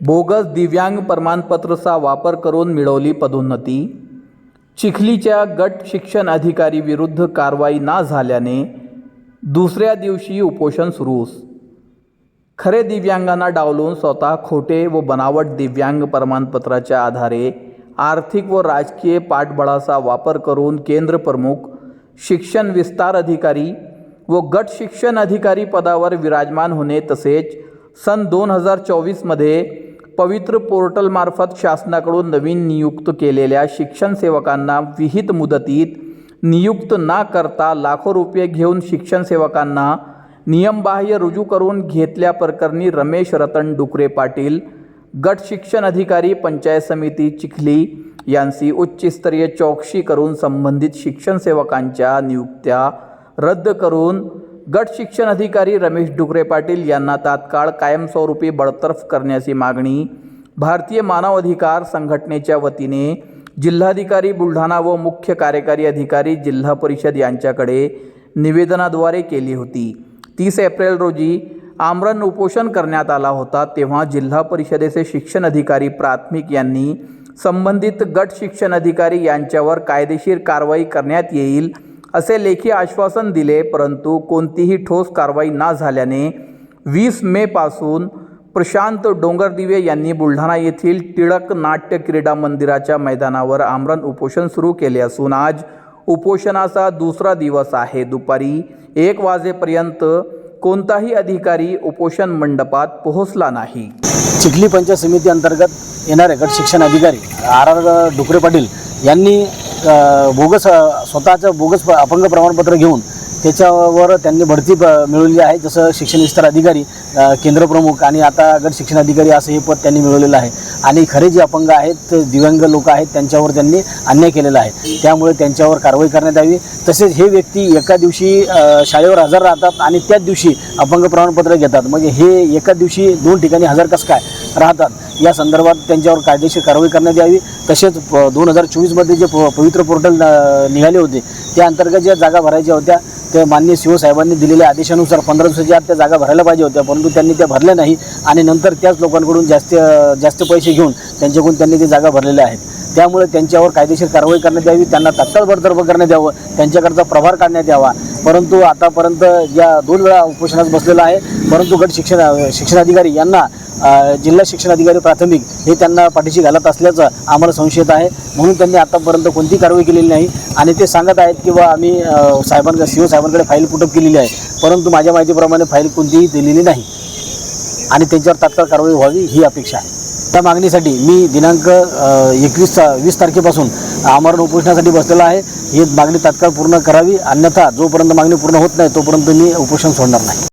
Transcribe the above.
Bogus दिव्यांग प्रमाणपत्रचा वापर करून मिळवली पदोन्नती. चिखलीच्या गट शिक्षण अधिकारी विरुद्ध कारवाई ना झाल्याने दुसऱ्या दिवशी उपोषण सुरूच. खरे दिव्यांगांना डावलून स्वतः खोटे व बनावट दिव्यांग प्रमाणपत्राच्या आधारे आर्थिक व राजकीय पाठबळाचा वापर करून केंद्र प्रमुख शिक्षण विस्तार अधिकारी व गट शिक्षण अधिकारी पदावर विराजमान होणे तसेच सन दोन हजार चोवीसमध्ये पवित्र पोर्टलमार्फत शासनाकडून नवीन नियुक्त केलेल्या शिक्षण सेवकांना विहित मुदतीत नियुक्त न करता लाखो रुपये घेऊन शिक्षण सेवकांना नियमबाह्य रुजू करून घेतल्या प्रकरणी रमेश रतन डुकरे पाटील गट शिक्षण अधिकारी पंचायत समिती चिखली यांची उच्चस्तरीय चौकशी करून संबंधित शिक्षण सेवकांच्या नियुक्त्या रद्द करून गट शिक्षण अधिकारी रमेश डुकरे पाटील यांना तात्काळ कायमस्वरूपी बडतर्फ करण्याची मागणी भारतीय मानवाधिकार संघटनेच्या वतीने जिल्हाधिकारी बुलढाणा व मुख्य कार्यकारी अधिकारी जिल्हा परिषद यांच्याकडे निवेदनाद्वारे केली होती. तीस एप्रिल रोजी आमरण उपोषण करण्यात आला होता तेव्हा जिल्हा परिषदेचे शिक्षण अधिकारी प्राथमिक यांनी संबंधित गट शिक्षण अधिकारी यांच्यावर कायदेशीर कारवाई करण्यात येईल असे लेखी आश्वासन दिले परंतु कोणतीही ठोस कारवाई ना झाल्याने वीस मेपासून प्रशांत डोंगरदिवे यांनी बुलढाणा येथील टिळक नाट्य क्रीडा मंदिराच्या मैदानावर आमरण उपोषण सुरू केले असून आज उपोषणाचा दुसरा दिवस आहे. दुपारी एक वाजेपर्यंत कोणताही अधिकारी उपोषण मंडपात पोहोचला नाही. चिखली पंचायत समिती अंतर्गत येणारे गट शिक्षण अधिकारी आर आर डुकरे पाटील यांनी बोगस स्वतःचं बोगस अपंग प्रमाणपत्र घेऊन त्याच्यावर त्यांनी भरती प- मिळवलेली आहे. जसं शिक्षण विस्तार अधिकारी केंद्रप्रमुख आणि आता गट शिक्षण अधिकारी असं हे पद त्यांनी मिळवलेलं आहे. आणि खरे जे अपंग आहेत दिव्यांग लोक आहेत त्यांच्यावर त्यांनी अन्याय केलेला आहे. त्यामुळे त्यांच्यावर कारवाई करण्यात यावी. तसेच हे व्यक्ती एका दिवशी शाळेवर हजर राहतात आणि त्याच दिवशी अपंग प्रमाणपत्र घेतात. म्हणजे हे एका दिवशी दोन ठिकाणी हजर कसं काय राहतात? या संदर्भात त्यांच्यावर कायदेशीर कारवाई करण्यात यावी. तसेच दोन हजार चोवीसमध्ये जे प- पवित्र पोर्टल निघाले होते त्या अंतर्गत ज्या जागा भरायच्या होत्या ते माननीय शिवसाहेबांनी दिलेल्या आदेशानुसार पंधरा दिवसाच्या आत त्या जागा भरायला पाहिजे होत्या परंतु त्यांनी त्या भरल्या नाही आणि नंतर त्याच लोकांकडून जास्त जास्त पैसे घेऊन त्यांच्याकडून त्यांनी ते जागा भरलेल्या आहेत. त्यामुळे त्यांच्यावर कायदेशीर कारवाई करण्यात यावी त्यांना तात्काळ बडतर्फ करण्यात यावं त्यांच्याकडचा प्रभार काढण्यात यावा. परंतु आतापर्यंत या दोन वेळा उपोषणात बसलेला आहे. परंतु गट शिक्षण शिक्षणाधिकारी यांना जिल्हा शिक्षण अधिकारी प्राथमिक हे त्यांना पाठीशी घालत असल्याचं आम्हाला संशयित आहे. म्हणून त्यांनी आतापर्यंत कोणतीही कारवाई केलेली नाही. आणि ते सांगत आहेत की बा आम्ही साहेबांकडे सी साहेबांकडे फाईल पुटअप केलेली आहे. परंतु माझ्या माहितीप्रमाणे फाईल कोणतीही दिलेली नाही. आणि त्यांच्यावर तात्काळ कारवाई व्हावी ही अपेक्षा आहे. त्या मागणीसाठी मी दिनांक एकवीस वीस तारखेपासून आमरण उपोषणासाठी बसलेला आहे. ही मागणी तात्काळ पूर्ण करावी अन्यथा जोपर्यंत मागणी पूर्ण होत नाही तोपर्यंत मी उपोषण सोडणार नाही.